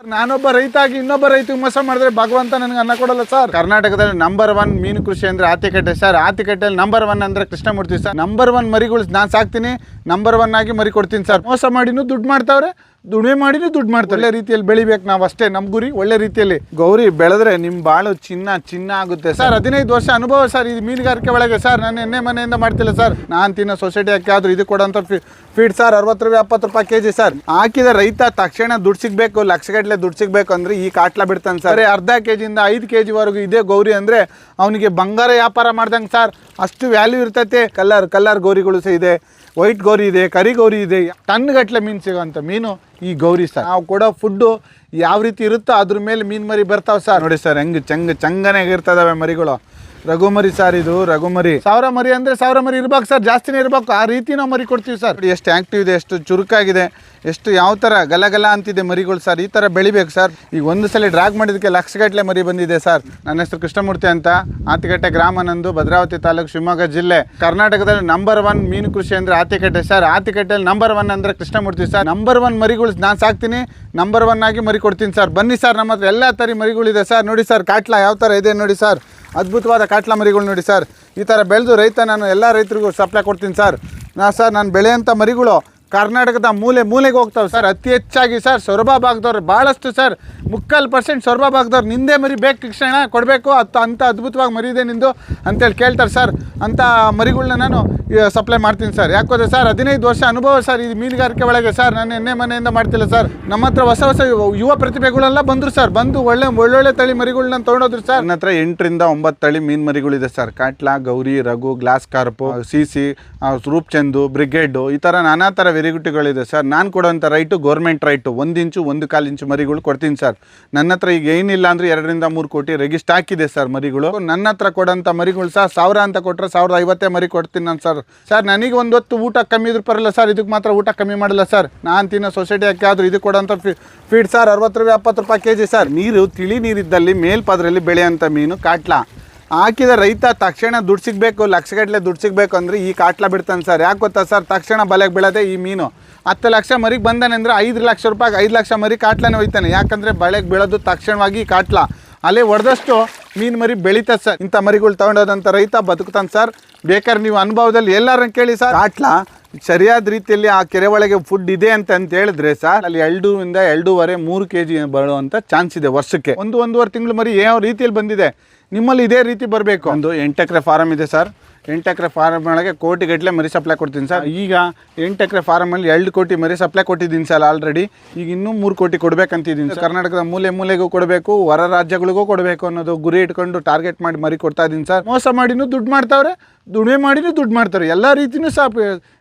ನಾನೊಬ್ಬ ರೈತ ಆಗಿ ಇನ್ನೊಬ್ಬ ರೈತ ಮೋಸ ಮಾಡಿದ್ರೆ ಭಗವಂತ ನನಗೆ ಅನ್ನ ಕೊಡಲ್ಲ ಸರ್. ಕರ್ನಾಟಕದಲ್ಲಿ ನಂಬರ್ ಒನ್ ಮೀನು ಕೃಷಿ ಅಂದ್ರೆ ಆತಿಕಟ್ಟೆ ಸರ್. ಆತಿಕಟ್ಟೆಯಲ್ಲಿ ನಂಬರ್ ಒನ್ ಅಂದ್ರೆ ಕೃಷ್ಣಮೂರ್ತಿ ಸರ್. ನಂಬರ್ ಒನ್ ಮರಿಗಳು ನಾನು ಸಾಕ್ತೀನಿ ನಂಬರ್ ಒನ್ ಆಗಿ ಮರಿ ಕೊಡ್ತೀನಿ ಸರ್. ಮೋಸ ಮಾಡಿನೂ ದುಡ್ಡು ಮಾಡ್ತಾವ್ರೆ ದುಡಿಮೆ ಮಾಡಿನೂ ದುಡ್ಡು ಮಾಡ್ತಾರೆ. ಒಳ್ಳೆ ರೀತಿಯಲ್ಲಿ ಬೆಳಿಬೇಕು ನಾವು ಅಷ್ಟೇ ನಮ್ಮ ಗುರಿ ಒಳ್ಳೆ ರೀತಿಯಲ್ಲಿ. ಗೌರಿ ಬೆಳೆದ್ರೆ ನಿಮ್ಮ ಬಾಳು ಚಿನ್ನ ಚಿನ್ನ ಆಗುತ್ತೆ ಸರ್. ಹದಿನೈದು ವರ್ಷ ಅನುಭವ ಸರ್ ಇದು ಮೀನುಗಾರಿಕೆ ಒಳಗೆ. ಸರ್ ನಾನು ಎಣ್ಣೆ ಮನೆಯಿಂದ ಮಾಡ್ತಿಲ್ಲ ಸರ್. ನಾನು ತಿನ್ನೋ ಸೊಸೈಟಿ ಹಾಕಿ ಆದ್ರೂ ಇದು ಕೊಡೋಂಥ ಫೀಡ್ ಸರ್ ಅರವತ್ತು ರೂಪಾಯಿ ಎಪ್ಪತ್ತು ರೂಪಾಯಿ ಕೆ ಜಿ ಸರ್. ಹಾಕಿದ ರೈತ ತಕ್ಷಣ ದುಡ್ಡು ಸಿಗಬೇಕು ಲಕ್ಷಗಟ್ಟಲೆ ದುಡ್ಡು ಸಿಗಬೇಕು ಅಂದ್ರೆ ಈ ಕಾಟ್ಲ ಬಿಡ್ತಾನೆ ಸರ್. ಅರ್ಧ ಕೆ ಜಿಯಿಂದ ಐದು ಕೆ ಜಿವರೆಗೂ ಇದೇ ಗೌರಿ ಅಂದರೆ ಅವನಿಗೆ ಬಂಗಾರ ವ್ಯಾಪಾರ ಮಾಡ್ದಂಗೆ ಸರ್. ಅಷ್ಟು ವ್ಯಾಲ್ಯೂ ಇರ್ತೈತೆ. ಕಲ್ಲರ್ ಕಲ್ಲರ್ ಗೌರಿಗಳು ಸಹ ಇದೆ. ವೈಟ್ ಗೌರಿ ಇದೆ ಕರಿ ಗೌರಿ ಇದೆ ಟನ್ ಗಟ್ಟಲೆ ಮೀನು ಸಿಗೋಂಥ ಮೀನು ಈ ಗೌರಿ ಸರ್. ನಾವು ಕೊಡೋ ಫುಡ್ಡು ಯಾವ ರೀತಿ ಇರುತ್ತೋ ಅದ್ರ ಮೇಲೆ ಮೀನು ಮರಿ ಬರ್ತಾವೆ ಸರ್. ನೋಡಿ ಸರ್ ಹೆಂಗೆ ಚಂಗ ಚಂಗನೆ ಇರ್ತದವೆ ಮರಿಗಳು. ರಘುಮರಿ ಸರ್ ಇದು, ರಘುಮರಿ. ಸಾವಿರ ಮರಿ ಅಂದ್ರೆ ಸಾವಿರ ಮರಿ ಇರ್ಬೇಕು ಸರ್ ಜಾಸ್ತಿನೇ ಇರ್ಬೇಕು. ಆ ರೀತಿ ನಾವು ಮರಿ ಕೊಡ್ತೀವಿ ಸರ್ ಎಷ್ಟು ಆಕ್ಟಿವ್ ಇದೆ, ಎಷ್ಟು ಚುರುಕಾಗಿದೆ, ಎಷ್ಟು ಯಾವ ಥರ ಗಲಗಲ ಅಂತಿದೆ ಮರಿಗಳು ಸರ್ ಈ ಥರ ಬೆಳಿಬೇಕು ಸರ್ ಈಗ ಒಂದು ಸಲ ಡ್ರಾಗ್ ಮಾಡಿದಕ್ಕೆ ಲಕ್ಷಗಟ್ಟಲೆ ಮರಿ ಬಂದಿದೆ ಸರ್ ನನ್ನ ಹೆಸರು ಕೃಷ್ಣಮೂರ್ತಿ ಅಂತ. ಆತಿಕಟ್ಟೆ ಗ್ರಾಮ ನಂದು, ಭದ್ರಾವತಿ ತಾಲೂಕು ಶಿವಮೊಗ್ಗ ಜಿಲ್ಲೆ. ಕರ್ನಾಟಕದಲ್ಲಿ ನಂಬರ್ ಒನ್ ಮೀನು ಕೃಷಿ ಅಂದ್ರೆ ಆತಿಕಟ್ಟೆ ಸರ್ ಆತಿಕಟ್ಟೆಯಲ್ಲಿ ನಂಬರ್ ಒನ್ ಅಂದ್ರೆ ಕೃಷ್ಣಮೂರ್ತಿ ಸರ್ ನಂಬರ್ ಒನ್ ಮರಿಗಳು ನಾನು ಸಾಕ್ತೀನಿ. ನಂಬರ್ ಒನ್ ಆಗಿ ಮರಿ ಕೊಡ್ತೀನಿ ಸರ್ ಬನ್ನಿ ಸರ್ ನಮ್ಮ ಹತ್ರ ಎಲ್ಲ ಥರ ಮರಿಗಳಿದೆ ಸರ್ ನೋಡಿ ಸರ್ ಕಾಟ್ಲಾ ಯಾವ ಥರ ಇದೆ ನೋಡಿ ಸರ್ ಅದ್ಭುತವಾದ ಕಾಟ್ಲ ಮರಿಗಳು ನೋಡಿ ಸರ್. ಈ ಥರ ಬೆಳೆದು ರೈತ ನಾನು ಎಲ್ಲ ರೈತರಿಗೂ ಸಪ್ಲೈ ಕೊಡ್ತೀನಿ ಸರ್. ನಾ ಸರ್, ನಾನು ಬೆಳೆಯೋಂಥ ಮರಿಗಳು ಕರ್ನಾಟಕದ ಮೂಲೆ ಮೂಲೆಗೆ ಹೋಗ್ತಾವೆ ಸರ್. ಅತಿ ಹೆಚ್ಚಾಗಿ ಸರ್ ಸೊರಬ ಭಾಗದವ್ರು ಭಾಳಷ್ಟು ಸರ್. ಮುಕ್ಕಾಲು ಪರ್ಸೆಂಟ್ ಸೊರಬ ಭಾಗದವ್ರು ನಿಂದೇ ಮರಿ ಬೇಕು ಶಿಕ್ಷಣ ಕೊಡಬೇಕು. ಅಂತ ಅಂಥ ಅದ್ಭುತವಾಗಿ ಮರಿದೆ ನಿಂದು ಅಂತೇಳಿ ಕೇಳ್ತಾರೆ ಸರ್. ಅಂಥ ಮರಿಗಳನ್ನ ನಾನು ಸಪ್ಲೈ ಮಾಡ್ತೀನಿ ಸರ್. ಯಾಕೋದ್ರೆ ಸರ್, ಹದಿನೈದು ವರ್ಷ ಅನುಭವ ಸರ್ ಈ ಮೀನುಗಾರಿಕೆ ಒಳಗೆ ಸರ್. ನಾನು ಎಣ್ಣೆ ಮನೆಯಿಂದ ಮಾಡ್ತಿಲ್ಲ ಸರ್. ನಮ್ಮ ಹತ್ರ ಹೊಸ ಹೊಸ ಯುವ- ಯುವ ಪ್ರತಿಭೆಗಳೆಲ್ಲ ಬಂದರು ಸರ್. ಬಂದು ಒಳ್ಳೆ, ಒಳ್ಳೊಳ್ಳೆ ತಳಿ ಮರಿಗಳನ್ನ ತೊಗೊಂಡೋದ್ರು ಸರ್. ನನ್ನ ಹತ್ರ ಎಂಟರಿಂದ ಒಂಬತ್ತು ತಳಿ ಮೀನು ಮರಿಗಳಿದೆ ಸರ್. ಕಾಟ್ಲಾ, ಗೌರಿ, Raghu, glass carp, C C rupchand ಬ್ರಿಗೇಡು ಈ ಥರ ನಾನಾ ಥರ ವೆರಿಗುಟಿಗಳಿದೆ ಸರ್. ನಾನು ಕೊಡೋಂಥ ರೈಟು ಗೌರ್ಮೆಂಟ್ ರೈಟು. ಒಂದು ಇಂಚು, ಒಂದು ಕಾಲು ಇಂಚು ಮರಿಗಳು ಕೊಡ್ತೀನಿ ಸರ್. ನನ್ನ ಹತ್ರ ಈಗ ಏನಿಲ್ಲ ಅಂದರೆ ಎರಡರಿಂದ ಮೂರು ಕೋಟಿ ರೆಗಿಸ್ಟ್ ಹಾಕಿದೆ ಸರ್ ಮರಿಗಳು. ನನ್ನ ಹತ್ರ ಕೊಡೋಂಥ ಮರಿಗಳು ಸರ್, ಸಾವಿರ ಅಂತ ಕೊಟ್ಟರೆ ಸಾವಿರದ ಐವತ್ತೇ ಮರಿ ಕೊಡ್ತೀನಿ ನಾನು ಸರ್. ಸರ್, ನನಗೆ ಒಂದು ಹೊತ್ತು ಊಟ ಕಮ್ಮಿ ಇದ್ರು ಪರಲ್ಲ ಸರ್. ಇದಕ್ಕೆ ಮಾತ್ರ ಊಟ ಕಮ್ಮಿ ಮಾಡಲ್ಲ ಸರ್. ನಾನು ತಿನ್ನೋ ಸೊಸೈಟಿ ಹಾಕಿ ಆದರೂ ಇದು ಕೊಡೋಂಥ ಫೀಡ್ ಸರ್, ಅರವತ್ತು ರೂಪಾಯಿ ಎಪ್ಪತ್ತು ರೂಪಾಯಿ ಕೆ ಸರ್. ನೀರು, ತಿಳಿ ನೀರಿದ್ದಲ್ಲಿ ಮೇಲ್ಪದರಲ್ಲಿ ಬೆಳೆಯೋಂಥ ಮೀನು ಕಾಟ್ಲಾ. ಹಾಕಿದ ರೈತ ತಕ್ಷಣ ದುಡ್ಡು ಸಿಗಬೇಕು, ಲಕ್ಷಗಟ್ಟಲೆ ದುಡ್ಡು ಸಿಗಬೇಕು ಅಂದರೆ ಈ ಕಾಟ್ಲ ಬಿಡ್ತಾನೆ ಸರ್. ಯಾಕೆ ಗೊತ್ತಾ ಸರ್? ತಕ್ಷಣ ಬಲೆಗೆ ಬೀಳದೆ ಈ ಮೀನು. ಹತ್ತು ಲಕ್ಷ ಮರಿಗೆ ಬಂದಾನೆ ಅಂದರೆ ಐದು ಲಕ್ಷ ರೂಪಾಯಿಗೆ ಐದು ಲಕ್ಷ ಮರಿ ಕಾಟ್ಲನೇ ಹೋಯ್ತಾನೆ ಯಾಕಂದರೆ ಬಳೆಗೆ ಬೀಳೋದು ತಕ್ಷಣವಾಗಿ ಈ ಕಾಟ್ಲ. ಅಲ್ಲೇ ಹೊಡೆದಷ್ಟು ಮೀನು ಮರಿ ಬೆಳೀತದೆ ಸರ್. ಇಂಥ ಮರಿಗಳು ತೊಗೊಂಡೋದಂಥ ರೈತ ಬದುಕ್ತಾನೆ ಸರ್. ಬೇಕಾದ್ರೆ ನೀವು ಅನುಭವದಲ್ಲಿ ಎಲ್ಲರನ್ನು ಕೇಳಿ ಸರ್. ಕಾಟ್ಲ ಸರಿಯಾದ ರೀತಿಯಲ್ಲಿ ಆ ಕೆರೆ ಒಳಗೆ ಫುಡ್ ಇದೆ ಅಂತ ಅಂತ ಹೇಳಿದ್ರೆ ಸರ್, ಅಲ್ಲಿ ಎರಡೂರಿಂದ ಎರಡೂವರೆ ಮೂರು ಕೆ ಜಿ ಬರುವಂಥ ಚಾನ್ಸ್ ಇದೆ ವರ್ಷಕ್ಕೆ. ಒಂದು ಒಂದೂವರೆ ತಿಂಗಳು ಮರಿ ಯಾವ ರೀತಿಯಲ್ಲಿ ಬಂದಿದೆ? ನಿಮ್ಮಲ್ಲಿ ಇದೇ ರೀತಿ ಬರಬೇಕು. ಒಂದು ಎಂಟು ಎಕರೆ ಫಾರಮ್ ಇದೆ ಸರ್ ಎಂಟು ಎಕರೆ ಫಾರಮ್ ಒಳಗೆ ಕೋಟಿ ಗಟ್ಟಲೆ ಮರಿ ಸಪ್ಲೈ ಕೊಡ್ತೀನಿ ಸರ್ ಈಗ ಎಂಟು ಎಕರೆ ಫಾರಮಲ್ಲಿ ಎರಡು ಕೋಟಿ ಮರಿ ಸಪ್ಲೈ ಕೊಟ್ಟಿದ್ದೀನಿ ಸರ್ ಆಲ್ರೆಡಿ ಈಗ ಇನ್ನೂ ಮೂರು ಕೋಟಿ ಕೊಡಬೇಕಂತಿದ್ದೀನಿ ಸರ್ ಕರ್ನಾಟಕದ ಮೂಲೆ ಮೂಲೆಗೂ ಕೊಡಬೇಕು ಹೊರ ರಾಜ್ಯಗಳಿಗೂ ಕೊಡಬೇಕು ಅನ್ನೋದು ಗುರಿ ಇಟ್ಕೊಂಡು ಟಾರ್ಗೆಟ್ ಮಾಡಿ ಮರಿ ಕೊಡ್ತಾ ಇದ್ದೀನಿ ಸರ್ ಮೋಸ ಮಾಡಿನೂ ದುಡ್ಡು ಮಾಡ್ತಾವ್ರೆ ದುಡಿಮೆ ಮಾಡಿನೂ ದುಡ್ಡು ಮಾಡ್ತಾರೆ. ಎಲ್ಲ ರೀತಿಯೂ ಸಹ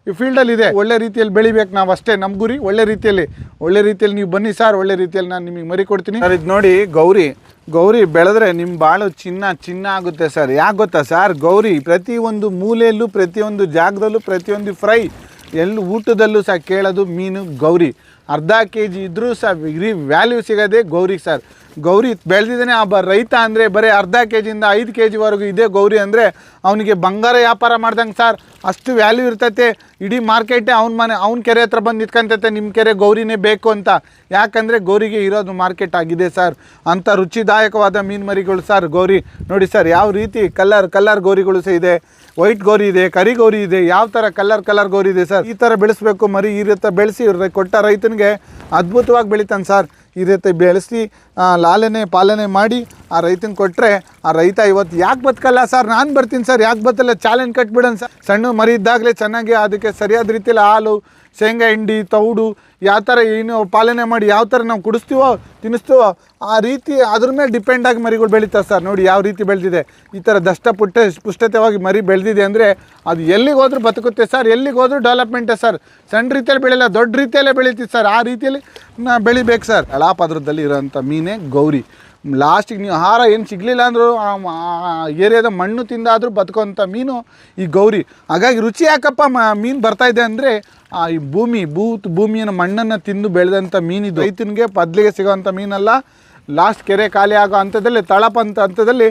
ಈ ಫೀಲ್ಡಲ್ಲಿ ಇದೆ. ಒಳ್ಳೆ ರೀತಿಯಲ್ಲಿ ಬೆಳಿಬೇಕು ನಾವು ಅಷ್ಟೇ ನಮ್ಮ ಗುರಿ ಒಳ್ಳೆ ರೀತಿಯಲ್ಲಿ. ಒಳ್ಳೆ ರೀತಿಯಲ್ಲಿ ನೀವು ಬನ್ನಿ ಸರ್ ಒಳ್ಳೆ ರೀತಿಯಲ್ಲಿ ನಾನು ನಿಮಗೆ ಮರಿ ಕೊಡ್ತೀನಿ. ಸರ್ ಇದು ನೋಡಿ ಗೌರಿ ಗೌರಿ, ಬೆಳೆದ್ರೆ ನಿಮ್ಮ ಬಾಳು ಚಿನ್ನ ಚಿನ್ನ ಆಗುತ್ತೆ ಸರ್. ಯಾಕೆ ಗೊತ್ತಾ ಸರ್? ಗೌರಿ, ಪ್ರತಿಯೊಂದು ಮೂಲೆಯಲ್ಲೂ, ಪ್ರತಿಯೊಂದು ಜಾಗದಲ್ಲೂ, ಪ್ರತಿಯೊಂದು ಫ್ರೈ ಎಲ್ಲಿ ಊಟದಲ್ಲೂ ಸಹ ಕೇಳೋದು ಮೀನು ಗೌರಿ. ಅರ್ಧ ಕೆ ಜಿ ಇದ್ದರೂ ಸಹ ರೀ ವ್ಯಾಲ್ಯೂ ಸಿಗೋದೆ ಗೌರಿ ಸರ್ ಗೌರಿ ಬೆಳೆದಿದ್ದಾನೆ, ಆ ಬ ರೈತ ಅಂದರೆ ಬರೀ ಅರ್ಧ ಕೆ ಜಿಯಿಂದ ಐದು ಕೆ ಜಿವರೆಗೂ ಇದೇ ಗೌರಿ ಅಂದರೆ ಅವನಿಗೆ ಬಂಗಾರ ವ್ಯಾಪಾರ ಮಾಡ್ದಂಗೆ ಸರ್ ಅಷ್ಟು ವ್ಯಾಲ್ಯೂ ಇರ್ತೈತೆ. ಇಡೀ ಮಾರ್ಕೆಟೇ ಅವ್ನ ಮನೆ, ಅವ್ನ ಕೆರೆ ಹತ್ರ ಬಂದು ನಿಂತ್ಕೊಂತೈತೆ ನಿಮ್ಮ ಕೆರೆ ಗೌರಿನೇ ಬೇಕು ಅಂತ. ಯಾಕಂದರೆ ಗೌರಿಗೆ ಇರೋದು ಮಾರ್ಕೆಟ್ ಆಗಿದೆ ಸರ್ ಅಂಥ ರುಚಿದಾಯಕವಾದ ಮೀನು ಮರಿಗಳು ಸರ್ ಗೌರಿ. ನೋಡಿ ಸರ್ ಯಾವ ರೀತಿ ಕಲ್ಲರ್ ಕಲ್ಲರ್ ಗೌರಿಗಳು ಸಹ ಇದೆ. ವೈಟ್ ಗೌರಿ ಇದೆ, ಕರಿ ಗೌರಿ ಇದೆ, ಯಾವ ಥರ ಕಲರ್ ಕಲರ್ ಗೌರಿ ಇದೆ ಸರ್? ಈ ಥರ ಬೆಳೆಸಬೇಕು, ಮರಿ ಈ ರೀತಿ ಬೆಳೆಸಿ ಕೊಟ್ಟ ರೈತನಿಗೆ ಅದ್ಭುತವಾಗಿ ಬೆಳಿತಾನೆ ಸರ್. ಈ ರೀತಿ ಬೆಳೆಸಿ ಲಾಲನೆ ಪಾಲನೆ ಮಾಡಿ ಆ ರೈತನ ಕೊಟ್ಟರೆ ಆ ರೈತ ಇವತ್ತು ಯಾಕೆ ಬದುಕಲ್ಲ ಸರ್? ನಾನು ಬರ್ತೀನಿ ಸರ್. ಯಾಕೆ ಬತ್ತಲ್ಲ ಚಾಲೆಂಜ್ ಕಟ್ಬಿಡೋಣ ಸರ್. ಸಣ್ಣ ಮರಿ ಇದ್ದಾಗಲೇ ಚೆನ್ನಾಗಿ ಅದಕ್ಕೆ ಸರಿಯಾದ ರೀತಿಯಲ್ಲಿ ಹಾಲು, ಶೇಂಗಾ ಹಿಂಡಿ, ತೌಡು ಯಾವ ಥರ ಏನು ಪಾಲನೆ ಮಾಡಿ ಯಾವ ಥರ ನಾವು ಕುಡಿಸ್ತೀವೋ, ತಿನ್ನಿಸ್ತೀವೋ ಆ ರೀತಿ ಅದ್ರ ಮೇಲೆ ಡಿಪೆಂಡ್ ಆಗಿ ಮರಿಗಳು ಬೆಳೀತಾರೆ ಸರ್. ನೋಡಿ ಯಾವ ರೀತಿ ಬೆಳೆದಿದೆ. ಈ ಥರ ದಷ್ಟ ಪುಟ್ಟ ಮರಿ ಬೆಳೆದಿದೆ ಅಂದರೆ ಅದು ಎಲ್ಲಿಗೆ ಹೋದ್ರೂ ಬದುಕುತ್ತೆ ಸರ್. ಎಲ್ಲಿಗೆ ಹೋದ್ರೂ ಡೆವಲಪ್ಮೆಂಟೇ ಸರ್. ಸಣ್ಣ ರೀತಿಯಲ್ಲಿ ಬೆಳೆಯಲ್ಲ, ದೊಡ್ಡ ರೀತಿಯಲ್ಲೇ ಬೆಳೀತೀವಿ ಸರ್. ಆ ರೀತಿಯಲ್ಲಿ ನಾ ಬೆಳಿಬೇಕು ಸರ್. ತಳಾಪದ್ರದಲ್ಲಿ ಇರೋಂಥ ಮೀನೇ ಗೌರಿ. ಲಾಸ್ಟಿಗೆ ನೀವು ಆಹಾರ ಏನು ಸಿಗಲಿಲ್ಲ ಅಂದರೂ ಏರಿಯಾದ ಮಣ್ಣು ತಿಂದಾದರೂ ಬದುಕೋಂಥ ಮೀನು ಈ ಗೌರಿ. ಹಾಗಾಗಿ ರುಚಿ ಯಾಕಪ್ಪ ಮೀನು ಬರ್ತಾಯಿದೆ ಇದೆ ಅಂದರೆ ಆ, ಈ ಭೂಮಿ ಭೂತ್ ಭೂಮಿಯನ್ನು, ಮಣ್ಣನ್ನು ತಿಂದು ಬೆಳೆದಂಥ ಮೀನಿದು. ರೈತನಿಗೆ ಪದ್ಲಿಗೆ ಸಿಗೋವಂಥ ಮೀನಲ್ಲ, ಲಾಸ್ಟ್ ಕೆರೆ ಖಾಲಿ ಆಗೋ ಹಂತದಲ್ಲಿ ತಳಪಂತ ಹಂತದಲ್ಲಿ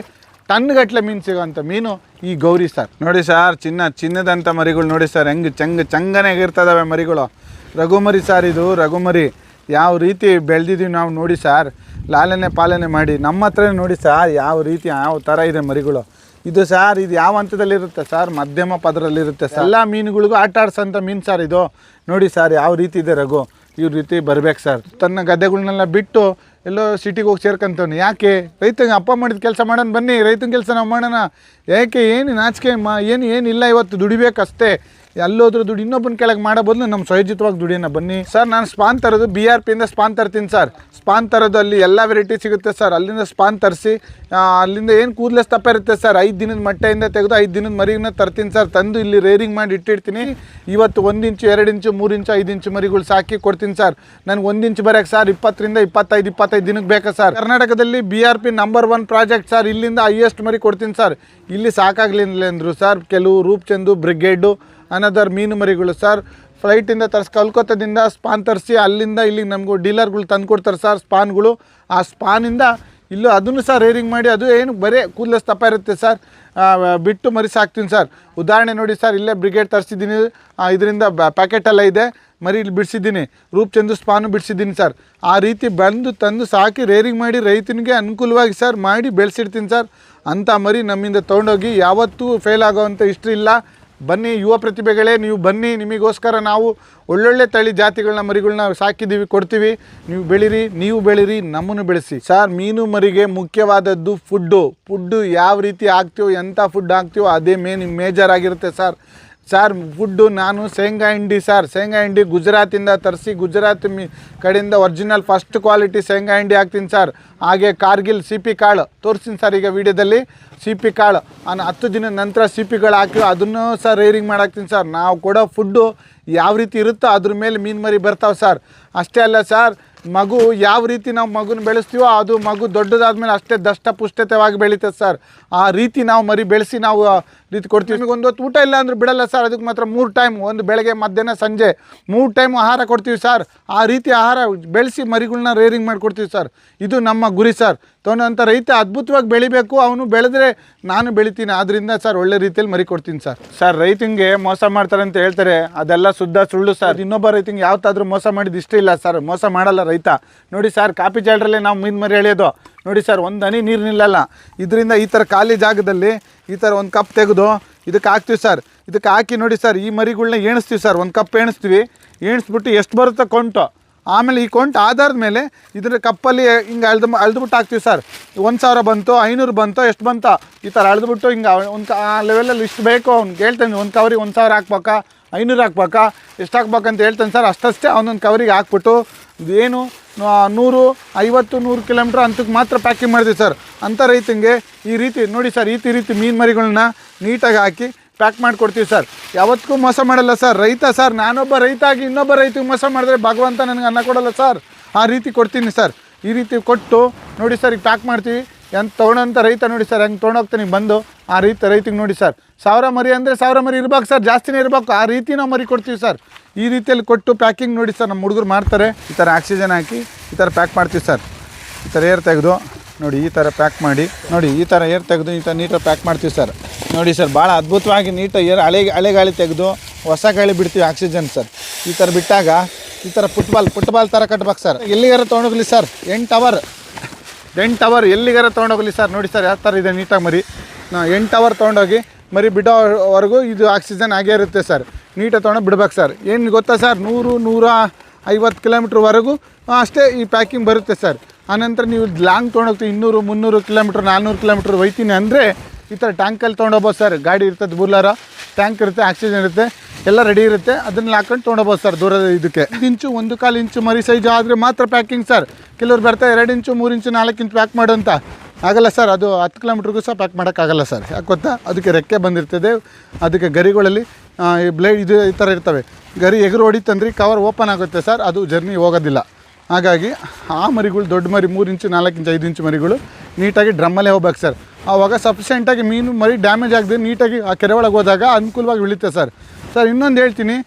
ಟನ್ಗಟ್ಲೆ ಮೀನು ಸಿಗೋವಂಥ ಮೀನು ಈ ಗೌರಿ ಸರ್. ನೋಡಿ ಸರ್, ಚಿನ್ನ, ಚಿನ್ನದಂಥ ಮರಿಗಳು ನೋಡಿ ಸರ್, ಹೆಂಗೆ ಚಂಗ, ಚಂಗನೆ ಆಗಿರ್ತದವೆ ಮರಿಗಳು. ರಘುಮರಿ ಸರ್ ಇದು, ರಘುಮರಿ. ಯಾವ ರೀತಿ ಬೆಳೆದಿದ್ದೀವಿ ನಾವು ನೋಡಿ ಸರ್. ಲಾಲನೆ ಪಾಲನೆ ಮಾಡಿ ನಮ್ಮ ಹತ್ರನೇ ನೋಡಿ ಸಾರ್ ಯಾವ ರೀತಿ ಯಾವ ಥರ ಇದೆ ಮರಿಗಳು. ಇದು ಸಾರ್ ಇದು ಯಾವ ಹಂತದಲ್ಲಿರುತ್ತೆ ಸರ್? ಮಧ್ಯಮ ಪದರಲ್ಲಿರುತ್ತೆ ಸರ್. ಎಲ್ಲ ಮೀನುಗಳಿಗೂ ಆಟ ಆಡ್ಸೋಂಥ ಮೀನು ಸರ್ ಇದು. ನೋಡಿ ಸರ್ ಯಾವ ರೀತಿ ಇದೆ ರಘು. ಈ ರೀತಿ ಬರ್ಬೇಕು ಸರ್. ತನ್ನ ಗದ್ದೆಗಳನ್ನೆಲ್ಲ ಬಿಟ್ಟು ಎಲ್ಲೋ ಸಿಟಿಗೆ ಹೋಗಿ ಸೇರ್ಕೊಂತವ್ನು. ಯಾಕೆ? ರೈತಂಗೆ ಅಪ್ಪ ಮಾಡಿದ ಕೆಲಸ ಮಾಡೋಣ ಬನ್ನಿ. ರೈತನ ಕೆಲಸ ನಾವು ಮಾಡೋಣ. ಯಾಕೆ? ಏನು ನಾಚಿಕೆ ಮಾ ಏನು ಏನಿಲ್ಲ ಇವತ್ತು. ದುಡಿಬೇಕಷ್ಟೇ. ಎಲ್ಲೋದ್ರೂ ದುಡ್ಡು, ಇನ್ನೊಬ್ಬನ ಕೆಳಗೆ ಮಾಡೋ ಬದಲು ನಮ್ಮ ಸ್ವಯೋಜಿತವಾಗಿ ದುಡಿಯೋಣ, ಬನ್ನಿ. ಸರ್, ನಾನು ಸ್ಪಾನ್ ತರೋದು ಬಿ ಆರ್ ಪಿಯಿಂದ ಸ್ಪಾನ್ ತರ್ತೀನಿ, ಸರ್. ಸ್ಪಾನ್ ತರೋದು ಅಲ್ಲಿ ಎಲ್ಲ ವೆರೈಟಿ ಸಿಗುತ್ತೆ, ಸರ್. ಅಲ್ಲಿಂದ ಸ್ಪಾನ್ ತರಿಸಿ ಅಲ್ಲಿಂದ ಏನು ಕೂದಲೇ ತಪ್ಪ ಇರುತ್ತೆ, ಸರ್? ಐದು ದಿನದ ಮಟ್ಟೆಯಿಂದ ತೆಗೆದು ಐದು ದಿನದ ಮರಿಗನ್ನ ತರ್ತೀನಿ, ಸರ್. ತಂದು ಇಲ್ಲಿ ರೇರಿಂಗ್ ಮಾಡಿ ಇಟ್ಟಿರ್ತೀನಿ. ಇವತ್ತು ಒಂದು ಇಂಚು, ಎರಡು ಇಂಚು, ಮೂರು ಇಂಚು, ಐದು ಇಂಚು ಮರಿಗಳು ಸಾಕಿ ಕೊಡ್ತೀನಿ, ಸರ್. ನನಗೆ ಒಂದು ಇಂಚು ಬರೋಕ್ಕೆ ಸರ್, ಇಪ್ಪತ್ತರಿಂದ ಇಪ್ಪತ್ತೈದು ಇಪ್ಪತ್ತೈದು ದಿನಕ್ಕೆ ಬೇಕಾ, ಸರ್? ಕರ್ನಾಟಕದಲ್ಲಿ B R P number one project, sir. ಇಲ್ಲಿಂದ ಹೈಯೆಸ್ಟ್ ಮರಿ ಕೊಡ್ತೀನಿ, ಸರ್. ಇಲ್ಲಿ ಸಾಕಾಗ್ಲಿಲ್ಲ ಅಂದರು, ಸರ್. ಕೆಲವು ರೂಪ್ಚಂದು ಬ್ರಿಗೇಡು ಅನದರ್ ಮೀನು ಮರಿಗಳು ಸರ್, ಫ್ಲೈಟಿಂದ ತರಿಸಿ ಕಲ್ಕತ್ತಾದಿಂದ ಸ್ಪಾನ್ ತರಿಸಿ ಅಲ್ಲಿಂದ ಇಲ್ಲಿಗೆ ನಮಗೂ ಡೀಲರ್ಗಳು ತಂದು ಕೊಡ್ತಾರೆ ಸರ್ ಸ್ಪಾನ್ಗಳು. ಆ ಸ್ಪಾನಿಂದ ಇಲ್ಲೂ ಅದನ್ನು ಸರ್ ರೇರಿಂಗ್ ಮಾಡಿ ಅದು ಏನು ಬರೀ ಕೂದಲಸ್ ತಪ್ಪ ಇರುತ್ತೆ ಸರ್. ಬಿಟ್ಟು ಮರಿ ಸಾಕ್ತೀನಿ ಸರ್. ಉದಾಹರಣೆ ನೋಡಿ ಸರ್, ಇಲ್ಲೇ ಬ್ರಿಗೇಡ್ ತರಿಸಿದ್ದೀನಿ. ಇದರಿಂದ ಪ್ಯಾಕೆಟ್ ಎಲ್ಲ ಇದೆ. ಮರಿ ಇಲ್ಲಿ ಬಿಡಿಸಿದ್ದೀನಿ. ರೂಪಚಂದು ಸ್ಪಾನು ಬಿಡಿಸಿದ್ದೀನಿ ಸರ್. ಆ ರೀತಿ ಬಂದು ತಂದು ಸಾಕಿ ರೇರಿಂಗ್ ಮಾಡಿ ರೈತನಿಗೆ ಅನುಕೂಲವಾಗಿ ಸರ್ ಮಾಡಿ ಬೆಳೆಸಿಡ್ತೀನಿ ಸರ್. ಅಂಥ ಮರಿ ನಮ್ಮಿಂದ ತೊಗೊಂಡೋಗಿ ಯಾವತ್ತೂ ಫೇಲ್ ಆಗೋವಂಥ ಹಿಸ್ಟ್ರಿ ಇಲ್ಲ. ಬನ್ನಿ ಯುವ ಪ್ರತಿಭೆಗಳೇ, ನೀವು ಬನ್ನಿ, ನಿಮಗೋಸ್ಕರ ನಾವು ಒಳ್ಳೊಳ್ಳೆ ತಳಿ ಜಾತಿಗಳನ್ನ, ಮರಿಗಳನ್ನ ಸಾಕಿದ್ದೀವಿ, ಕೊಡ್ತೀವಿ. ನೀವು ಬೆಳೀರಿ ನೀವು ಬೆಳೀರಿ, ನಮ್ಮನ್ನು ಬೆಳೆಸಿ. ಸರ್, ಮೀನು ಮರಿಗೆ ಮುಖ್ಯವಾದದ್ದು ಫುಡ್ಡು. ಫುಡ್ಡು ಯಾವ ರೀತಿ ಹಾಕ್ತೀವೋ ಎಂಥ ಫುಡ್ ಹಾಕ್ತೀವೋ ಅದೇ ಮೇನ್ ಮೇಜರ್ ಆಗಿರುತ್ತೆ ಸರ್. ಸರ್ ಫುಡ್ಡು ನಾನು ಶೇಂಗಾ ಹಿಂಡಿ ಸರ್. ಶೇಂಗಾ ಹಿಂಡಿ ಗುಜರಾತಿಂದ ತರಿಸಿ, ಗುಜರಾತ್ ಮಿ ಕಡೆಯಿಂದ ಒರಿಜಿನಲ್ ಫಸ್ಟ್ ಕ್ವಾಲಿಟಿ ಶೇಂಗಾ ಹಿಂಡಿ ಹಾಕ್ತೀನಿ ಸರ್. ಹಾಗೆ ಕಾರ್ಗಿಲ್ ಸಿ ಪಿ ಕಾಳು. ತೋರಿಸ್ತೀನಿ ಸರ್ ಈಗ ವಿಡಿಯೋದಲ್ಲಿ. ಸಿ ಪಿ ಕಾಳು ಹತ್ತು ದಿನದ ನಂತರ ಸಿ ಪಿಗಳು ಹಾಕಿ ಅದನ್ನು ಸರ್ ರೇರಿಂಗ್ ಮಾಡಾಕ್ತೀನಿ ಸರ್. ನಾವು ಕೊಡೋ ಫುಡ್ಡು ಯಾವ ರೀತಿ ಇರುತ್ತೋ ಅದ್ರ ಮೇಲೆ ಮೀನು ಮರಿ ಬರ್ತಾವೆ ಸರ್. ಅಷ್ಟೇ ಅಲ್ಲ ಸರ್ ಮಗು ಯಾವ ರೀತಿ ನಾವು ಮಗುನ ಬೆಳೆಸ್ತೀವೋ ಅದು ಮಗು ದೊಡ್ಡದಾದ್ಮೇಲೆ ಅಷ್ಟೇ ದಷ್ಟ ಪುಷ್ಟತೆವಾಗಿ ಬೆಳೀತದೆ ಸರ್. ಆ ರೀತಿ ನಾವು ಮರಿ ಬೆಳೆಸಿ ನಾವು ರೀತಿ ಕೊಡ್ತೀವಿ. ನಿಮಗೆ ಒಂದು ಹೊತ್ತು ಊಟ ಇಲ್ಲ ಅಂದ್ರೆ ಬಿಡಲ್ಲ ಸರ್. ಅದಕ್ಕೆ ಮಾತ್ರ ಮೂರು ಟೈಮ್ ಒಂದು ಬೆಳಗ್ಗೆ, ಮಧ್ಯಾಹ್ನ, ಸಂಜೆ ಮೂರು ಟೈಮ್ ಆಹಾರ ಕೊಡ್ತೀವಿ ಸರ್. ಆ ರೀತಿ ಆಹಾರ ಬೆಳೆಸಿ ಮರಿಗಳನ್ನ ರೇರಿಂಗ್ ಮಾಡಿಕೊಡ್ತೀವಿ ಸರ್. ಇದು ನಮ್ಮ ಗುರಿ ಸರ್. ತೊಗೊಂಡಂಥ ರೈತ ಅದ್ಭುತವಾಗಿ ಬೆಳಿಬೇಕು ಅವನು ಬೆಳೆದ್ರೆ ನಾನು ಬೆಳಿತೀನಿ ಆದ್ದರಿಂದ ಸರ್ ಒಳ್ಳೆ ರೀತಿಯಲ್ಲಿ ಮರಿ ಕೊಡ್ತೀನಿ ಸರ್. ಸರ್ ರೈತಂಗೆ ಮೋಸ ಮಾಡ್ತಾರೆ ಅಂತ ಹೇಳ್ತಾರೆ ಅದೆಲ್ಲ ಶುದ್ಧ ಸುಳ್ಳು ಸರ್. ಇನ್ನೊಬ್ಬ ರೈತಂಗೆ ಯಾವತ್ತಾದ್ರೂ ಮೋಸ ಮಾಡಿದ್ದು ಇಷ್ಟ ಇಲ್ಲ ಸರ್ ಮೋಸ ಮಾಡಲ್ಲ ರೈತ. ನೋಡಿ ಸರ್ ಕಾಪಿ ಜಾಲ್ರಲ್ಲೇ ನಾವು ಮೀನು ಮರಿ ಎಳೆಯೋದು. ನೋಡಿ ಸರ್ ಒಂದು ಹನಿ ನೀರು ನಿಲ್ಲಲ್ಲ. ಇದರಿಂದ ಈ ಥರ ಖಾಲಿ ಜಾಗದಲ್ಲಿ ಈ ಥರ ಒಂದು ಕಪ್ ತೆಗೆದು ಇದಕ್ಕೆ ಹಾಕ್ತೀವಿ ಸರ್. ಇದಕ್ಕೆ ಹಾಕಿ ನೋಡಿ ಸರ್ ಈ ಮರಿಗಳನ್ನ ಎಣಿಸ್ತೀವಿ ಸರ್ ಒಂದು ಕಪ್ ಎಣಿಸ್ತೀವಿ ಎಣಿಸ್ಬಿಟ್ಟು ಎಷ್ಟು ಬರುತ್ತೋ ಕೊಂಟು. ಆಮೇಲೆ ಈ ಕೊಂಟ್ ಆಧಾರದ ಮೇಲೆ ಇದ್ರ ಕಪ್ಪಲ್ಲಿ ಹಿಂಗೆ ಅಳ್ದು ಅಳ್ದುಬಿಟ್ಟು ಹಾಕ್ತೀವಿ ಸರ್ ಒಂದು ಸಾವಿರ ಬಂತು, ಐನೂರು ಬಂತು, ಎಷ್ಟು ಬಂತ? ಈ ಥರ ಅಳ್ದುಬಿಟ್ಟು ಹಿಂಗೆ ಒಂದು ಆ ಲೆವೆಲಲ್ಲಿ ಇಷ್ಟು ಬೇಕು ಅವ್ನು ಹೇಳ್ತಾನೆ ಒಂದು ಕವರಿಗೆ ಒಂದು ಸಾವಿರ ಹಾಕ್ಬೇಕಾ? ಐನೂರು ಹಾಕ್ಬೇಕಾ? ಎಷ್ಟು ಹಾಕ್ಬೇಕಂತ ಹೇಳ್ತಾನೆ ಸರ್ ಅಷ್ಟಷ್ಟೇ ಅವನೊಂದು ಕವರಿಗೆ ಹಾಕ್ಬಿಟ್ಟು ಏನು ನೂರು, ಐವತ್ತು, ನೂರು ಕಿಲೋಮೀಟ್ರ್ ಅಂತಕ್ಕೆ ಮಾತ್ರ ಪ್ಯಾಕಿಂಗ್ ಮಾಡಿದ್ವಿ ಸರ್ ಅಂಥ ರೈತಂಗೆ ಈ ರೀತಿ, ನೋಡಿ ಸರ್ ಈ ರೀತಿ ಮೀನು ಮರಿಗಳನ್ನ ನೀಟಾಗಿ ಹಾಕಿ ಪ್ಯಾಕ್ ಮಾಡಿಕೊಡ್ತೀವಿ ಸರ್. ಯಾವತ್ತಿಗೂ ಮೋಸ ಮಾಡಲ್ಲ ಸರ್. ರೈತ ಸರ್, ನಾನೊಬ್ಬ ರೈತ ಆಗಿ ಇನ್ನೊಬ್ಬ ರೈತಿಗೆ ಮೋಸ ಮಾಡಿದ್ರೆ ಭಗವಂತ ನನಗೆ ಅನ್ನ ಕೊಡಲ್ಲ ಸರ್. ಆ ರೀತಿ ಕೊಡ್ತೀನಿ ಸರ್. ಈ ರೀತಿ ಕೊಟ್ಟು ನೋಡಿ ಸರ್, ಈಗ ಪ್ಯಾಕ್ ಮಾಡ್ತೀವಿ. ಎಂತ ತೊಗೊಳೋಂಥ ರೈತ ನೋಡಿ ಸರ್, ಹೆಂಗೆ ತೊಗೊಂಡೋಗ್ತಾನೆ ಬಂದು ಆ ರೀತಿ ರೈತಿಗೆ ನೋಡಿ ಸರ್. ಸಾವಿರ ಮರಿ ಅಂದರೆ ಸಾವಿರ ಮರಿ ಇರ್ಬೇಕು ಸರ್, ಜಾಸ್ತಿನೇ ಇರಬೇಕು. ಆ ರೀತಿ ನಾವು ಮರಿ ಕೊಡ್ತೀವಿ ಸರ್. ಈ ರೀತಿಯಲ್ಲಿ ಕೊಟ್ಟು ಪ್ಯಾಕಿಂಗ್ ನೋಡಿ ಸರ್, ನಮ್ಮ ಹುಡುಗರು ಮಾಡ್ತಾರೆ. ಈ ಥರ ಆಕ್ಸಿಜನ್ ಹಾಕಿ ಈ ಥರ ಪ್ಯಾಕ್ ಮಾಡ್ತೀವಿ ಸರ್. ಈ ಥರ ಏರ್ ತೆಗೆದು ನೋಡಿ ಈ ಥರ ಪ್ಯಾಕ್ ಮಾಡಿ, ನೋಡಿ ಈ ಥರ ಏರ್ ತೆಗೆದು ಈ ಥರ ನೀಟಾಗಿ ಪ್ಯಾಕ್ ಮಾಡ್ತೀವಿ ಸರ್. ನೋಡಿ ಸರ್, ಭಾಳ ಅದ್ಭುತವಾಗಿ ನೀಟಾಗಿ ಏರ್ ಹಳೆ ಹಳೆ ಗಾಳಿ ತೆಗೆದು ಹೊಸ ಗಾಳಿ ಬಿಡ್ತೀವಿ ಆಕ್ಸಿಜನ್ ಸರ್. ಈ ಥರ ಬಿಟ್ಟಾಗ ಈ ಥರ ಫುಟ್ಬಾಲ್ ಫುಟ್ಬಾಲ್ ಥರ ಕಟ್ಬೇಕು ಸರ್. ಎಲ್ಲಿಗಾರ ತೊಗೊಂಡೋಗ್ಲಿ ಸರ್, ಎಂಟು ಅವರ್ ಎಂಟು ಅವರ್ ಎಲ್ಲಿಗಾರ ತೊಗೊಂಡೋಗ್ಲಿ ಸರ್, ನೋಡಿ ಸರ್, ಯಾವ ಥರ ಇದೆ ನೀಟಾಗಿ ಮರಿ. ನಾ- ಎಂಟು ಅವರ್ ತೊಗೊಂಡೋಗಿ ಮರಿ ಬಿಡೋವರೆಗೂ ಇದು ಆಕ್ಸಿಜನ್ ಆಗೇ ಇರುತ್ತೆ ಸರ್. ನೀಟಾಗಿ ತೊಗೊಂಡು ಬಿಡ್ಬೇಕು ಸರ್. ಏನು ಗೊತ್ತಾ ಸರ್, ನೂರು, ನೂರ ಐವತ್ತು ಕಿಲೋಮೀಟ್ರ್ವರೆಗೂ ಅಷ್ಟೇ ಈ ಪ್ಯಾಕಿಂಗ್ ಬರುತ್ತೆ ಸರ್. ಆನಂತರ ನೀವು ಲಾಂಗ್ ತೊಗೊಂಡೋಗ್ತೀವಿ ಇನ್ನೂರು, ಮುನ್ನೂರು ಕಿಲೋಮೀಟ್ರ್ ನಾನ್ನೂರು ಕಿಲೋಮೀಟ್ರ್ ಒಯ್ತೀನಿ ಅಂದರೆ ಈ ಥರ ಟ್ಯಾಂಕಲ್ಲಿ ತೊಗೊಂಡೋಗ್ಬೋದು ಸರ್. ಗಾಡಿ ಇರ್ತದೆ, ಬೂಲಾರ ಟ್ಯಾಂಕ್ ಇರುತ್ತೆ ಆಕ್ಸಿಜನ್ ಇರುತ್ತೆ, ಎಲ್ಲ ರೆಡಿ ಇರುತ್ತೆ. ಅದನ್ನ ಹಾಕೊಂಡು ತೊಗೊಂಡೋಗ್ಬೋದು ಸರ್ ದೂರದ ಇದಕ್ಕೆ. ಇಂಚು, ಒಂದು ಕಾಲು ಇಂಚು ಮರಿ ಸೈಜು ಆದರೆ ಮಾತ್ರ ಪ್ಯಾಕಿಂಗ್ ಸರ್. ಕೆಲವ್ರು ಬರ್ತಾ ಎರಡು ಇಂಚು, ಮೂರು ಇಂಚು, ನಾಲ್ಕು ಇಂಚು ಪ್ಯಾಕ್ ಮಾಡು ಅಂತ. ಆಗಲ್ಲ ಸರ್, ಅದು ಹತ್ತು ಕಿಲೋಮೀಟ್ರಿಗೂ ಸಹ ಪ್ಯಾಕ್ ಮಾಡೋಕ್ಕಾಗಲ್ಲ ಸರ್. ಯಾಕೆ ಗೊತ್ತಾ? ಅದಕ್ಕೆ ರೆಕ್ಕೆ ಬಂದಿರ್ತದೆ. ಅದಕ್ಕೆ ಗರಿಗಳಲ್ಲಿ ಈ ಬ್ಲೇಡ್ ಇದು ಈ ಥರ ಇರ್ತವೆ. ಗರಿ ಎಗರು ಹೊಡಿತಂದ್ರೆ ಕವರ್ ಓಪನ್ ಆಗುತ್ತೆ ಸರ್. ಅದು ಜರ್ನಿ ಹೋಗೋದಿಲ್ಲ. ಹಾಗಾಗಿ ಆ ಮರಿಗಳು ದೊಡ್ಡ ಮರಿ, ಮೂರು ಇಂಚು, ನಾಲ್ಕು ಇಂಚು, ಐದು ಇಂಚು ಮರಿಗಳು ನೀಟಾಗಿ ಡ್ರಮ್ಮಲ್ಲೇ ಹೋಗ್ಬೇಕು ಸರ್. ಆವಾಗ ಸಫಿಷಿಯೆಂಟಾಗಿ ಮೀನು, ಮರಿ ಡ್ಯಾಮೇಜ್ ಆಗದೆ ನೀಟಾಗಿ ಆ ಕೆರೆ ಒಳಗೆ ಹೋದಾಗ ಅನುಕೂಲವಾಗಿ ಉಳಿತೆ ಸರ್. ಸರ್, ಇನ್ನೊಂದು ಹೇಳ್ತೀನಿ.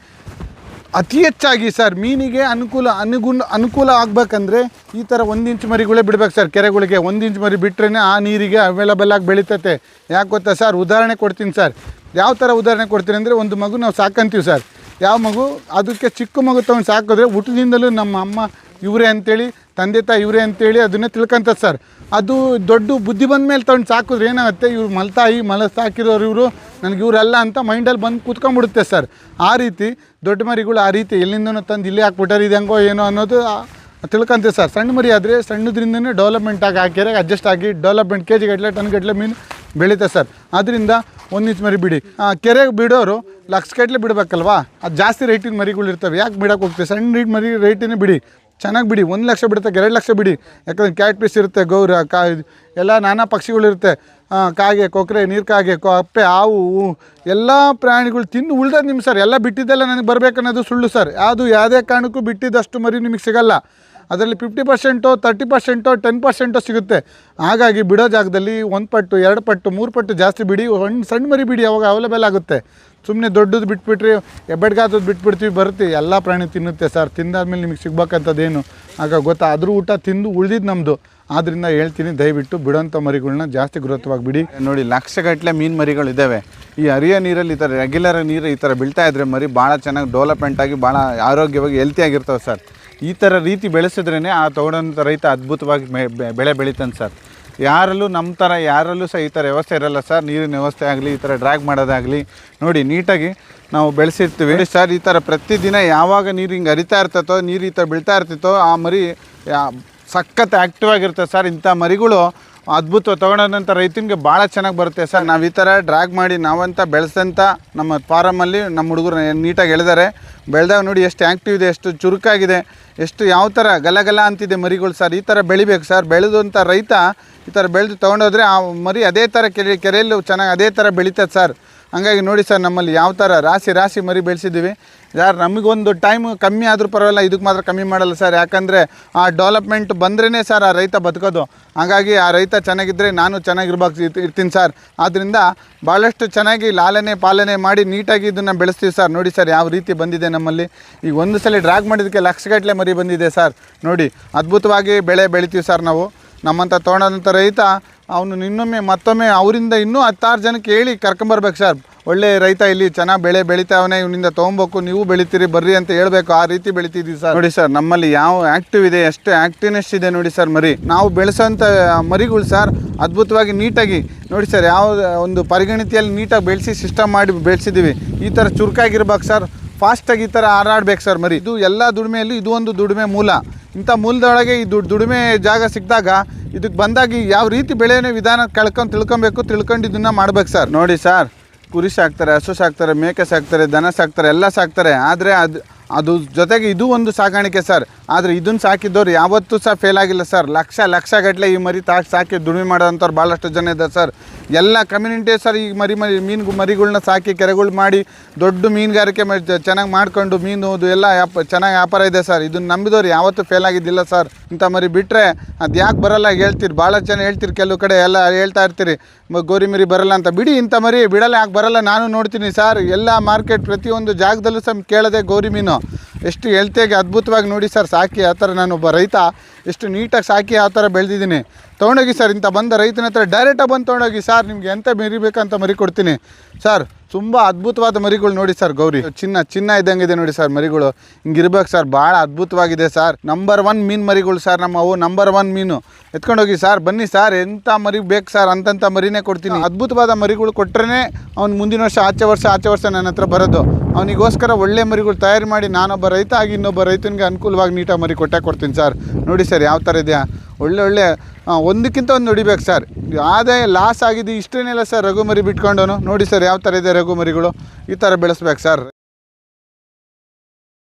ಅತಿ ಹೆಚ್ಚಾಗಿ ಸರ್, ಮೀನಿಗೆ ಅನುಕೂಲ, ಅನುಗುಣ, ಅನುಕೂಲ ಆಗಬೇಕಂದ್ರೆ ಈ ಥರ ಒಂದು ಇಂಚು ಮರಿಗಳೇ ಬಿಡ್ಬೇಕು ಸರ್ ಕೆರೆಗಳಿಗೆ. ಒಂದು ಇಂಚು ಮರಿ ಬಿಟ್ರೇ ಆ ನೀರಿಗೆ ಅವೈಲಬಲ್ ಆಗಿ ಬೆಳೀತತೆ. ಯಾಕೆ ಗೊತ್ತಾ ಸರ್? ಉದಾಹರಣೆ ಕೊಡ್ತೀನಿ ಸರ್. ಯಾವ ಥರ ಉದಾಹರಣೆ ಕೊಡ್ತೀನಿ ಅಂದರೆ ಒಂದು ಮಗು ನಾವು ಸಾಕಂತೀವಿ ಸರ್. ಯಾವ ಮಗು, ಅದಕ್ಕೆ ಚಿಕ್ಕ ಮಗು ತೊಗೊಂಡು ಸಾಕಿದ್ರೆ ಹುಟ್ಟದಿಂದಲೂ ನಮ್ಮ ಅಮ್ಮ ಇವರೇ ಅಂತೇಳಿ, ತಂದೆ ತಾಯಿ ಇವರೇ ಅಂತೇಳಿ ಅದನ್ನೇ ತಿಳ್ಕೊಂತ ಸರ್. ಅದು ದೊಡ್ಡ ಬುದ್ಧಿ ಬಂದ ಮೇಲೆ ತಗೊಂಡು ಸಾಕಿದ್ರೆ ಏನಾಗುತ್ತೆ? ಇವ್ರು ಮಲ್ತಾಯಿ ಮಲ ಸಾಕಿರೋರು ಇವರು, ನನಗೆ ಇವರಲ್ಲ ಅಂತ ಮೈಂಡಲ್ಲಿ ಬಂದು ಕೂತ್ಕೊಂಡ್ಬಿಡುತ್ತೆ ಸರ್. ಆ ರೀತಿ ದೊಡ್ಡ ಮರಿಗಳು ಆ ರೀತಿ ಎಲ್ಲಿಂದನೋ ತಂದು ಇಲ್ಲೇ ಹಾಕ್ಬಿಟ್ಟಾರೆ, ಇದು ಹೆಂಗೋ ಏನೋ ಅನ್ನೋದು ತಿಳ್ಕೊಂತೀವಿ ಸರ್. ಸಣ್ಣ ಮರಿ ಆದರೆ ಸಣ್ಣದ್ರಿಂದನೇ ಡೆವಲಪ್ಮೆಂಟ್ ಆಗಿ ಅಡ್ಜಸ್ಟ್ ಆಗಿ ಡೆವಲಪ್ಮೆಂಟ್ ಕೆ ಜಿ ಗಟ್ಟಲೆ ಟನ್ ಗಟ್ಟಲೆ ಮೀನು ಬೆಳೀತೆ ಸರ್. ಆದ್ದರಿಂದ ಒಂದು ಇಂಚ್ ಮರಿ ಬಿಡಿ. ಕೆರೆಗೆ ಬಿಡೋರು ಲಕ್ಷ ಗಟ್ಟಲೆ ಬಿಡಬೇಕಲ್ವಾ? ಅದು ಜಾಸ್ತಿ ರೇಟಿನ ಮರಿಗಳು ಇರ್ತವೆ ಯಾಕೆ ಬಿಡಕ್ಕೆ ಹೋಗ್ತೀವಿ ಸಣ್ಣ ರೇಟ್ ಮರಿ ರೇಟಿನೇ ಬಿಡಿ. ಚೆನ್ನಾಗಿ ಬಿಡಿ, ಒಂದು ಲಕ್ಷ ಬಿಡುತ್ತೆ, ಎರಡು ಲಕ್ಷ ಬಿಡಿ. ಯಾಕಂದ್ರೆ ಕ್ಯಾಟ್ ಪೀಸ್ ಇರುತ್ತೆ, ಗೌರ, ಕಾ ಎಲ್ಲ ನಾನಾ ಪಕ್ಷಿಗಳಿರುತ್ತೆ ಕಾಗೆ ಕೊಕ್ಕರೆ ನೀರು ಕಾಗೆ ಅಪ್ಪೆ, ಹಾವು ಎಲ್ಲ ಪ್ರಾಣಿಗಳು ತಿಂದು ಉಳ್ದ ನಿಮ್ಮ ಸರ್ ಎಲ್ಲ ಬಿಟ್ಟಿದ್ದೆಲ್ಲ ನನಗೆ ಬರಬೇಕನ್ನೋದು ಸುಳ್ಳು ಸರ್ ಯಾವುದು ಯಾವುದೇ ಕಾರಣಕ್ಕೂ ಬಿಟ್ಟಿದ್ದಷ್ಟು ಮರಿ ನಿಮಗೆ ಸಿಗಲ್ಲ. ಅದರಲ್ಲಿ fifty percent thirty percent ten percent ಸಿಗುತ್ತೆ. ಹಾಗಾಗಿ ಬಿಡೋ ಜಾಗದಲ್ಲಿ ಒಂದು ಪಟ್ಟು, ಎರಡು ಪಟ್ಟು, ಮೂರು ಪಟ್ಟು ಜಾಸ್ತಿ ಬಿಡಿ, ಒಂದು ಸಣ್ಣ ಮರಿ ಬಿಡಿ, ಅವಾಗ ಅವೈಲೇಬಲ್ ಆಗುತ್ತೆ. ಸುಮ್ಮನೆ ದೊಡ್ಡದು ಬಿಟ್ಬಿಟ್ರಿ ಎಬ್ಬೆಡ್ಗಾದದ್ದು ಬಿಟ್ಬಿಡ್ತೀವಿ, ಬರುತ್ತೆ. ಎಲ್ಲ ಪ್ರಾಣಿ ತಿನ್ನುತ್ತೆ ಸರ್. ತಿಂದಾದ್ಮೇಲೆ ನಿಮಗೆ ಸಿಗ್ಬೇಕಂತದೇನು ಆಗ ಗೊತ್ತಾ? ಅದ್ರ ಊಟ ತಿಂದು ಉಳಿದಿದ್ದು ನಮ್ಮದು ಆದ್ದರಿಂದ ಹೇಳ್ತೀನಿ, ದಯವಿಟ್ಟು ಬಿಡೋಂಥ ಮರಿಗಳನ್ನ ಜಾಸ್ತಿ ಗುರುತ್ವವಾಗಿ ಬಿಡಿ. ನೋಡಿ, ಲಕ್ಷಗಟ್ಟಲೆ ಮೀನು ಮರಿಗಳು ಇದ್ದಾವೆ ಈ ಹರಿಯ ನೀರಲ್ಲಿ ಈ ಥರ ರೆಗ್ಯುಲರ್ ನೀರು ಈ ಥರ ಬೀಳ್ತಾ ಇದ್ರೆ ಮರಿ ಭಾಳ ಚೆನ್ನಾಗಿ ಡೆವಲಪ್ಮೆಂಟ್ ಆಗಿ ಭಾಳ ಆರೋಗ್ಯವಾಗಿ ಹೆಲ್ತಿಯಾಗಿರ್ತವೆ ಸರ್. ಈ ಥರ ರೀತಿ ಬೆಳೆಸಿದ್ರೇ ಆ ತಗೊಳ್ಳೋಂಥ ರೈತ ಅದ್ಭುತವಾಗಿ ಬೆಳೆ ಬೆಳಿತಾನೆ ಸರ್. ಯಾರಲ್ಲೂ ನಮ್ಮ ಥರ ಯಾರಲ್ಲೂ ಸಹ ಈ ಥರ ವ್ಯವಸ್ಥೆ ಇರಲ್ಲ ಸರ್. ನೀರಿನ ವ್ಯವಸ್ಥೆ ಆಗಲಿ, ಈ ಥರ ಡ್ರ್ಯಾಗ್ ಮಾಡೋದಾಗಲಿ. ನೋಡಿ, ನೀಟಾಗಿ ನಾವು ಬೆಳೆಸಿರ್ತೀವಿ. ಸರ್, ಈ ಥರ ಪ್ರತಿದಿನ ಯಾವಾಗ ನೀರು ಹಿಂಗೆ ಹರಿತಾ ಇರ್ತತೋ ನೀರು ಈ ಥರ ಬೀಳ್ತಾ ಇರ್ತಿತ್ತೋ, ಆ ಮರಿ ಸಖತ್ ಆ್ಯಕ್ಟಿವ್ ಆಗಿರುತ್ತೆ ಸರ್. ಇಂಥ ಮರಿಗಳು ಅದ್ಭುತ ತೊಗೊಂಡಂಥ ರೈತನಿಗೆ ಭಾಳ ಚೆನ್ನಾಗಿ ಬರುತ್ತೆ ಸರ್. ನಾವು ಈ ಥರ ಡ್ರ್ಯಾಗ್ ಮಾಡಿ ನಾವಂತ ಬೆಳೆಸಂತ ನಮ್ಮ ಫಾರಮಲ್ಲಿ ನಮ್ಮ ಹುಡುಗರು ನೀಟಾಗಿ ಎಳೆದಾರೆ. ಬೆಳೆದಾಗ ನೋಡಿ ಎಷ್ಟು ಆ್ಯಕ್ಟಿವ್ ಇದೆ, ಎಷ್ಟು ಚುರುಕಾಗಿದೆ, ಎಷ್ಟು ಯಾವ ಥರ ಗಲಗಲ ಅಂತಿದೆ ಮರಿಗಳು ಸರ್. ಈ ಥರ ಬೆಳಿಬೇಕು ಸರ್. ಬೆಳೆದಂಥ ರೈತ ಈ ಥರ ಬೆಳೆದು ತೊಗೊಂಡೋದ್ರೆ ಆ ಮರಿ ಅದೇ ಥರ ಕೆರೆ, ಕೆರೆಯಲ್ಲೂ ಚೆನ್ನಾಗಿ ಅದೇ ಥರ ಬೆಳೀತದೆ ಸರ್. ಹಂಗಾಗಿ ನೋಡಿ ಸರ್, ನಮ್ಮಲ್ಲಿ ಯಾವ ಥರ ರಾಶಿ ರಾಶಿ ಮರಿ ಬೆಳೆಸಿದ್ದೀವಿ. ಯಾರು ನಮಗೊಂದು ಟೈಮ್ ಕಮ್ಮಿ ಆದರೂ ಪರವಾಗಿಲ್ಲ ಇದಕ್ಕೆ ಮಾತ್ರ ಕಮ್ಮಿ ಮಾಡಲ್ಲ ಸರ್. ಯಾಕಂದರೆ ಆ ಡೆವಲಪ್ಮೆಂಟ್ ಬಂದ್ರೇ ಸರ್ ಆ ರೈತ ಬದುಕೋದು. ಹಾಗಾಗಿ ಆ ರೈತ ಚೆನ್ನಾಗಿದ್ದರೆ ನಾನು ಚೆನ್ನಾಗಿರ್ಬೇಕು ಇರ್ತಿ- ಇರ್ತೀನಿ ಸರ್. ಆದ್ದರಿಂದ ಭಾಳಷ್ಟು ಚೆನ್ನಾಗಿ ಲಾಲನೆ ಪಾಲನೆ ಮಾಡಿ ನೀಟಾಗಿ ಇದನ್ನು ಬೆಳೆಸ್ತೀವಿ ಸರ್. ನೋಡಿ ಸರ್, ಯಾವ ರೀತಿ ಬಂದಿದೆ ನಮ್ಮಲ್ಲಿ. ಈಗ ಒಂದು ಸಲ ಡ್ರಾಗ್ ಮಾಡಿದ್ದಕ್ಕೆ ಲಕ್ಷಗಟ್ಟಲೆ ಮರಿ ಬಂದಿದೆ ಸರ್. ನೋಡಿ, ಅದ್ಭುತವಾಗಿ ಬೆಳೆ ಬೆಳಿತೀವಿ ಸರ್ ನಾವು. ನಮ್ಮಂಥ ತೊಗೊಂಡಂಥ ರೈತ ಅವನು ಇನ್ನೊಮ್ಮೆ ಮತ್ತೊಮ್ಮೆ ಅವರಿಂದ ಇನ್ನೂ ಹತ್ತಾರು ಜನಕ್ಕೆ ಹೇಳಿ ಕರ್ಕೊಂಬರ್ಬೇಕು ಸರ್. ಒಳ್ಳೆ ರೈತ ಇಲ್ಲಿ ಚೆನ್ನಾಗಿ ಬೆಳೆ ಬೆಳಿತಾವನೆ ಇವನಿಂದ ತೊಗೊಬೇಕು ನೀವು ಬೆಳಿತೀರಿ ಬರ್ರಿ ಅಂತ ಹೇಳಬೇಕು. ಆ ರೀತಿ ಬೆಳಿತಿದ್ದೀವಿ ಸರ್. ನೋಡಿ ಸರ್ ನಮ್ಮಲ್ಲಿ ಯಾವ ಆ್ಯಕ್ಟಿವ್ ಇದೆ ಎಷ್ಟು ಆ್ಯಕ್ಟಿವ್ನೆಸ್ ಇದೆ ನೋಡಿ ಸರ್ ಮರಿ. ನಾವು ಬೆಳೆಸೋಂಥ ಮರಿಗಳು ಸರ್ ಅದ್ಭುತವಾಗಿ ನೀಟಾಗಿ ನೋಡಿ ಸರ್ ಯಾವ ಒಂದು ಪರಿಗಣಿತಿಯಲ್ಲಿ ನೀಟಾಗಿ ಬೆಳೆಸಿ ಸಿಸ್ಟಮ್ ಮಾಡಿ ಬೆಳೆಸಿದ್ದೀವಿ. ಈ ಥರ ಚುರುಕಾಗಿರ್ಬೇಕು ಸರ್. ಫಾಸ್ಟಾಗಿ ಈ ಥರ ಹಾರಾಡ್ಬೇಕು ಸರ್ ಮರಿ. ಇದು ಎಲ್ಲ ದುಡಿಮೆಯಲ್ಲಿ ಇದು ಒಂದು ದುಡಿಮೆ ಮೂಲ. ಇಂಥ ಮೂಲದೊಳಗೆ ಈ ದುಡ್ಡು ದುಡಿಮೆ ಜಾಗ ಸಿಕ್ಕಿದಾಗ ಇದಕ್ಕೆ ಬಂದಾಗ ಯಾವ ರೀತಿ ಬೆಳೆಯೋ ವಿಧಾನ ಕಳ್ಕೊಂಡು ತಿಳ್ಕೊಬೇಕು ತಿಳ್ಕೊಂಡು ಇದನ್ನು ಮಾಡ್ಬೇಕು ಸರ್. ನೋಡಿ ಸರ್, ಕುರಿ ಸಾಕ್ತಾರೆ, ಹಸು ಸಾಕ್ತಾರೆ, ಮೇಕೆ ಸಾಕ್ತಾರೆ, ದನ ಸಾಕ್ತಾರೆ, ಎಲ್ಲ ಸಾಕ್ತಾರೆ. ಆದರೆ ಅದು ಅದು ಜೊತೆಗೆ ಇದು ಒಂದು ಸಾಕಾಣಿಕೆ ಸರ್. ಆದರೆ ಇದನ್ನು ಸಾಕಿದ್ದವ್ರು ಯಾವತ್ತೂ ಸಹ ಫೇಲ್ ಆಗಿಲ್ಲ ಸರ್ ಲಕ್ಷ ಲಕ್ಷ ಗಟ್ಟಲೆ ಈ ಮರಿ ತಾಕಿ ಸಾಕಿ ದುಡಿಮೆ ಮಾಡೋಂಥವ್ರು ಭಾಳಷ್ಟು ಜನ ಇದ್ದಾರೆ ಸರ್ ಎಲ್ಲ ಕಮ್ಯುನಿಟಿ ಸರ್ ಈಗ ಮರಿ ಮರಿ ಮೀನು ಮರಿಗಳ್ನ ಸಾಕಿ ಕೆರೆಗಳು ಮಾಡಿ ದೊಡ್ಡ ಮೀನುಗಾರಿಕೆ ಚೆನ್ನಾಗಿ ಮಾಡ್ಕೊಂಡು ಮೀನು ಅದು ಎಲ್ಲ ವ್ಯಾಪ, ಚೆನ್ನಾಗಿ ವ್ಯಾಪಾರ ಇದೆ ಸರ್ ಇದನ್ನ ನಂಬಿದವ್ರು ಯಾವತ್ತೂ ಫೇಲ್ ಆಗಿದ್ದಿಲ್ಲ ಸರ್ ಇಂಥ ಮರಿ ಬಿಟ್ಟರೆ ಅದು ಯಾಕೆ ಬರಲ್ಲ ಹೇಳ್ತೀರಿ. ಭಾಳ ಜನ ಹೇಳ್ತೀರಿ ಕೆಲವು ಕಡೆ ಎಲ್ಲ ಹೇಳ್ತಾ ಇರ್ತೀರಿ. ಗೋರಿ ಮರಿ ಬರಲ್ಲ ಅಂತ. ಬಿಡಿ ಇಂಥ ಮರಿ ಬಿಡಲ್ಲ, ಯಾಕೆ ಬರಲ್ಲ ನಾನು ನೋಡ್ತೀನಿ ಸರ್ ಎಲ್ಲ ಮಾರ್ಕೆಟ್ ಪ್ರತಿಯೊಂದು ಜಾಗದಲ್ಲೂ ಸಹ ಕೇಳದೆ ಗೋರಿ ಮೀನು. ಎಷ್ಟು ಹೆಲ್ತಿಯಾಗಿ ಅದ್ಭುತವಾಗಿ ನೋಡಿ ಸರ್ ಸಾಕಿ ಆ ಥರ ನಾನು ಒಬ್ಬ ರೈತ, ಎಷ್ಟು ನೀಟಾಗಿ ಸಾಕಿ ಆ ಥರ ಬೆಳೆದಿದ್ದೀನಿ. ತೊಗೊಂಡೋಗಿ ಸರ್, ಇಂಥ ಬಂದ ರೈತನ ಹತ್ರ ಡೈರೆಕ್ಟಾಗಿ ಬಂದು ತೊಗೊಂಡೋಗಿ, ಸರ್, ನಿಮಗೆ ಎಂತ ಮರಿಬೇಕಂತ ಮರಿ ಕೊಡ್ತೀನಿ ಸರ್ ತುಂಬ ಅದ್ಭುತವಾದ ಮರಿಗಳು ನೋಡಿ ಸರ್, ಗೌರಿ. ಚಿನ್ನ ಚಿನ್ನ ಇದ್ದಂಗಿದೆ ನೋಡಿ ಸರ್ ಮರಿಗಳು. ಹಿಂಗಿರ್ಬೇಕು ಸರ್ ಭಾಳ ಅದ್ಭುತವಾಗಿದೆ ಸರ್. ನಂಬರ್ ಒನ್ ಮೀನು ಮರಿಗಳು ಸರ್ ನಮ್ಮ ಅವು ನಂಬರ್ ಒನ್ ಮೀನು. ಎತ್ಕೊಂಡೋಗಿ ಸರ್, ಬನ್ನಿ ಸರ್ ಎಂಥ ಮರಿ ಬೇಕು ಸರ್ ಅಂತಂಥ ಮರಿನೇ ಕೊಡ್ತೀನಿ. ಅದ್ಭುತವಾದ ಮರಿಗಳು ಕೊಟ್ರೇ ಅವ್ನು ಮುಂದಿನ ವರ್ಷ, ಆಚೆ ವರ್ಷ ಆಚೆ ವರ್ಷ ನನ್ನ ಹತ್ರ ಬರೋದು. ಅವನಿಗೋಸ್ಕರ ಒಳ್ಳೆ ಮರಿಗಳು ತಯಾರು ಮಾಡಿ, ನಾನೊಬ್ಬ ರೈತ ಆಗಿ ಇನ್ನೊಬ್ಬ ರೈತನಿಗೆ ಅನುಕೂಲವಾಗಿ ನೀಟಾಗಿ ಮರಿ ಕೊಟ್ಟೆ ಕೊಡ್ತೀನಿ ಸರ್. ನೋಡಿ ಸರ್, ಯಾವ ಥರ ಇದೆಯಾ? ಒಳ್ಳೆ ಒಳ್ಳೆ ಒಂದಕ್ಕಿಂತ ಒಂದು ನುಡಿಬೇಕು ಸರ್. ಆದಾಯ ಲಾಸ್ ಆಗಿದೆ ಇಷ್ಟೇನಿಲ್ಲ ಸರ್ ರಘುಮರಿ ಬಿಟ್ಕೊಂಡೋನು ನೋಡಿ ಸರ್ ಯಾವ ಥರ ಇದೆ ರಘುಮರಿಗಳು. ಈ ಥರ ಬೆಳೆಸ್ಬೇಕು ಸರ್.